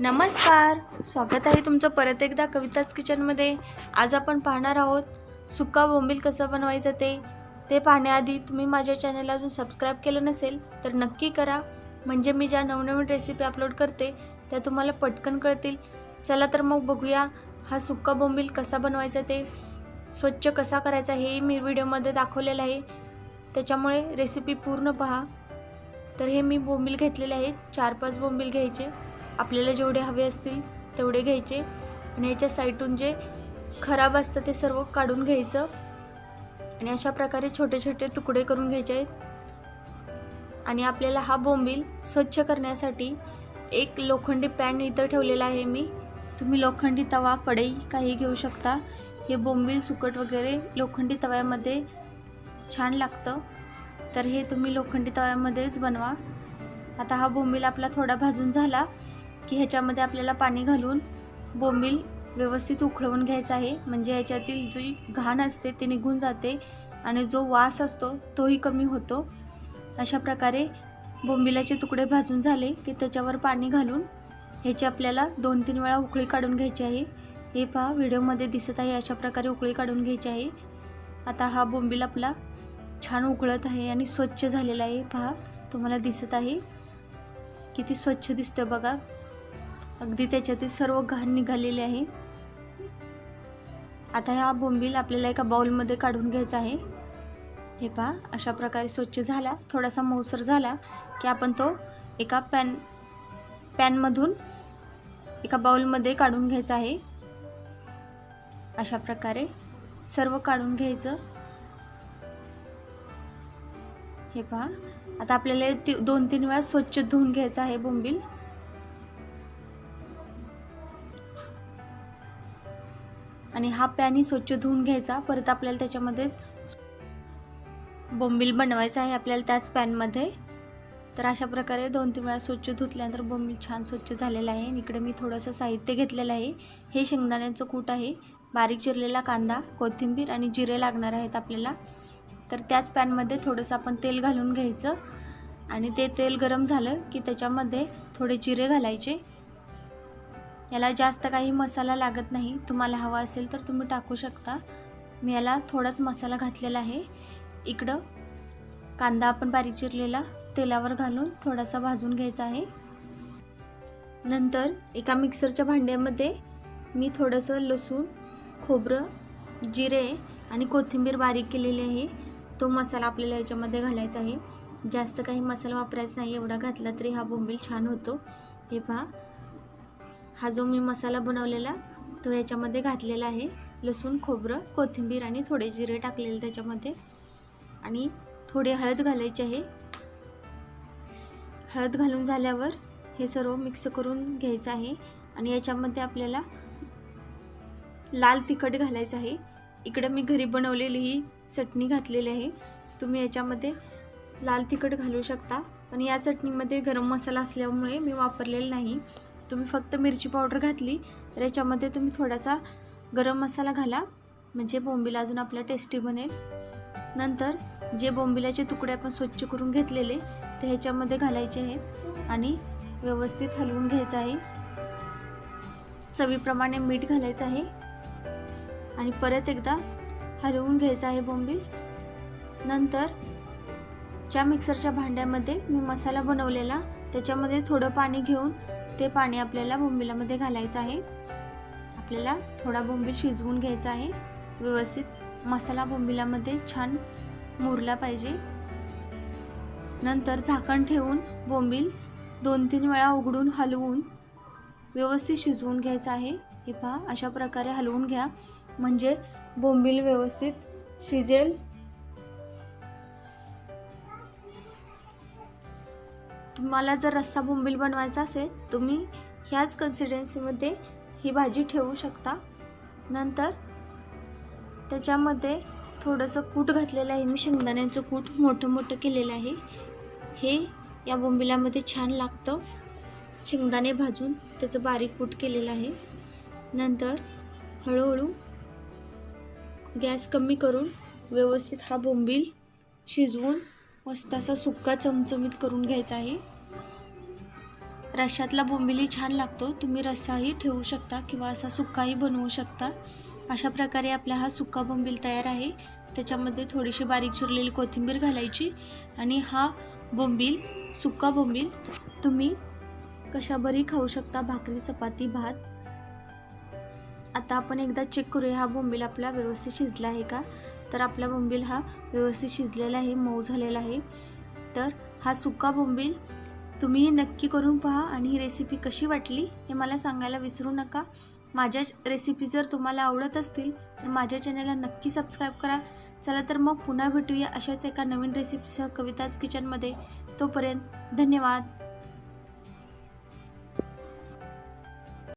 नमस्कार. स्वागत आहे तुमचं परत एकदा कविताच किचनमध्ये आज आपण पाहणार आहोत सुका बोंबील कसं बनवायचं ते. ते पाहण्याआधी तुम्ही माझ्या चॅनलला अजून सबस्क्राईब केलं नसेल तर नक्की करा. म्हणजे मी ज्या नवनवीन रेसिपी अपलोड करते त्या तुम्हाला पटकन कळतील. चला तर मग बघूया हा सुक्का बोंबील कसा बनवायचा ते. स्वच्छ कसा करायचा हेही मी व्हिडिओमध्ये दाखवलेलं आहे. त्याच्यामुळे रेसिपी पूर्ण पहा. तर हे मी बोंबील घेतलेले आहेत. चार पाच बोंबील घ्यायचे. आपल्याला जेवढे हवे असतील तेवढे घ्यायचे आणि याच्या साईटून जे खराब असतं ते सर्व काढून घ्यायचं. आणि अशा प्रकारे छोटे छोटे तुकडे करून घ्यायचे आहेत. आणि आपल्याला हा बोंबील स्वच्छ करण्यासाठी एक लोखंडी पॅन इथं ठेवलेला आहे मी. तुम्ही लोखंडी तवा कढई काही घेऊ शकता. हे बोंबील सुकट वगैरे लोखंडी तव्यामध्ये छान लागतं. तर हे तुम्ही लोखंडी तव्यामध्येच बनवा. आता हा बोंबील आपला थोडा भाजून झाला. की ह्याच्यामध्ये आपल्याला पाणी घालून बोंबील व्यवस्थित उकळवून घ्यायचा आहे. म्हणजे ह्याच्यातील जी घाण असते ती निघून जाते आणि जो वास असतो तोही कमी होतो. अशा प्रकारे बोंबिलाचे तुकडे भाजून झाले की त्याच्यावर पाणी घालून ह्याची आपल्याला दोन तीन वेळा उकळी काढून घ्यायची आहे. हे पहा व्हिडिओमध्ये दिसत आहे अशा प्रकारे उकळी काढून घ्यायची आहे. आता हा बोंबील आपला छान उकळत आहे आणि स्वच्छ झालेला आहे. पहा तुम्हाला दिसत आहे. किती स्वच्छ दिसतं बघा. अगदी त्याच्यातील सर्व घाण निघालेले आहे. आता हा बोंबील आपल्याला एका बाउलमध्ये काढून घ्यायचा आहे. हे पहा अशा प्रकारे स्वच्छ झाला. थोडासा मऊसर झाला की आपण तो एका पॅन पॅनमधून एका बाउलमध्ये काढून घ्यायचा आहे. अशा प्रकारे सर्व काढून घ्यायचं. हे पहा आता आपल्याला ती दोन तीन वेळा स्वच्छ धुवून घ्यायचं आहे बोंबील. आणि हा पॅनही स्वच्छ धुवून घ्यायचा. परत आपल्याला त्याच्यामध्येच बोंबील बनवायचा आहे आपल्याला त्याच पॅनमध्ये. तर अशा प्रकारे दोन तीन वेळा स्वच्छ धुतल्यानंतर बोंबील छान स्वच्छ झालेला आहे. आणि इकडे मी थोडंसं साहित्य घेतलेलं आहे. हे शेंगदाण्याचं कूट आहे. बारीक चिरलेला कांदा कोथिंबीर आणि जिरे लागणार आहेत आपल्याला. तर त्याच पॅनमध्ये थोडंसं आपण तेल घालून घ्यायचं. आणि ते तेल गरम झालं की त्याच्यामध्ये थोडे जिरे घालायचे. याला जास्त काही मसाला लागत नाही. तुम्हाला हवा असेल तर तुम्ही टाकू शकता. मी याला थोडाच मसाला घातलेला आहे. इकडं कांदा आपण बारीक चिरलेला तेलावर घालून थोडासा भाजून घ्यायचा आहे. नंतर एका मिक्सरच्या भांड्यामध्ये मी थोडंसं लसूण खोबरं जिरे आणि कोथिंबीर बारीक केलेली आहे. तो मसाला आपल्याला याच्यामध्ये घालायचा आहे. जास्त काही मसाला वापरायचा नाही. एवढा घातला तरी हा बोंबील छान होतो. हे पहा. हा जो मी मसाला बनवलेला तो याच्यामध्ये घातलेला आहे. लसूण खोबरं कोथिंबीर आणि थोडे जिरे टाकलेले त्याच्यामध्ये. आणि थोडी हळद घालायची आहे. हळद घालून झाल्यावर हे सर्व मिक्स करून घ्यायचं आहे. आणि याच्यामध्ये आपल्याला लाल तिखट घालायचं आहे. इकडं मी घरी बनवलेली ही चटणी घातलेली आहे. तुम्ही याच्यामध्ये लाल तिखट घालू शकता. पण या चटणीमध्ये गरम मसाला असल्यामुळे मी वापरलेला नाही. तुम्ही फक्त मिरची पावडर घातली तर याच्यामध्ये तुम्ही थोडासा गरम मसाला घाला. म्हणजे बोंबीला अजून आपला टेस्टी बनेल. नंतर जे बोंबिलाचे तुकडे आपण स्वच्छ करून घेतलेले ते ह्याच्यामध्ये घालायचे आहेत आणि व्यवस्थित हलवून घ्यायचं आहे. चवीप्रमाणे मीठ घालायचं आहे. आणि परत एकदा हलवून घ्यायचं आहे बोंबील. नंतर ज्या मिक्सरच्या भांड्यामध्ये मी मसाला बनवलेला त्याच्यामध्ये थोडं पाणी घेऊन ते पाणी आपल्याला बोंबिलामध्ये घालायचं आहे. आपल्याला थोडा बोंबील शिजवून घ्यायचा आहे. व्यवस्थित मसाला बोंबिलामध्ये छान मुरला पाहिजे. नंतर झाकण ठेवून बोंबील दोन तीन वेळा उघडून हलवून व्यवस्थित शिजवून घ्यायचं आहे. हे पहा अशा प्रकारे हलवून घ्या. म्हणजे बोंबील व्यवस्थित शिजेल. तुम्हाला जर रस्सा बोंबील बनवायचा असेल तुम्ही ह्याच कन्सिस्टन्सीमध्ये ही भाजी ठेवू शकता. नंतर त्याच्यामध्ये थोडंसं कूट घातलेलं आहे मी शेंगदाण्याचं कूट मोठं मोठं केलेलं आहे. हे या बोंबिलामध्ये छान लागतं. शेंगदाणे भाजून त्याचं बारीक कूट केलेलं आहे. नंतर हळूहळू गॅस कमी करून व्यवस्थित हा बोंबील शिजवून मस्त असा सुक्का चमचमीत करून घ्यायचा आहे. रश्श्यातला बोंबिली छान लागतो. तुम्ही रस्साही ठेवू शकता किंवा असा सुक्काही बनवू शकता. अशा प्रकारे आपला हा सुक्का बोंबील तयार आहे. त्याच्यामध्ये थोडीशी बारीक चिरलेली कोथिंबीर घालायची आणि हा बोंबील सुक्का बोंबील तुम्ही कशाभरी खाऊ शकता? भाकरी चपाती भात. आता आपण एकदा चेक करूया हा बोंबील आपला व्यवस्थित शिजला आहे का? तर आपला बोंबील हा व्यवस्थित शिजलेला आहे मऊ झालेला आहे. तर हा सुका बोंबील तुम्ही नक्की करून पहा आणि ही रेसिपी कशी वाटली हे मला सांगायला विसरू नका. माझ्या रेसिपी जर तुम्हाला आवडत असतील तर माझ्या चॅनलला नक्की सबस्क्राईब करा. चला तर मग पुन्हा भेटूया अशाच एका नवीन रेसिपीसह कविताज किचनमध्ये तोपर्यंत धन्यवाद.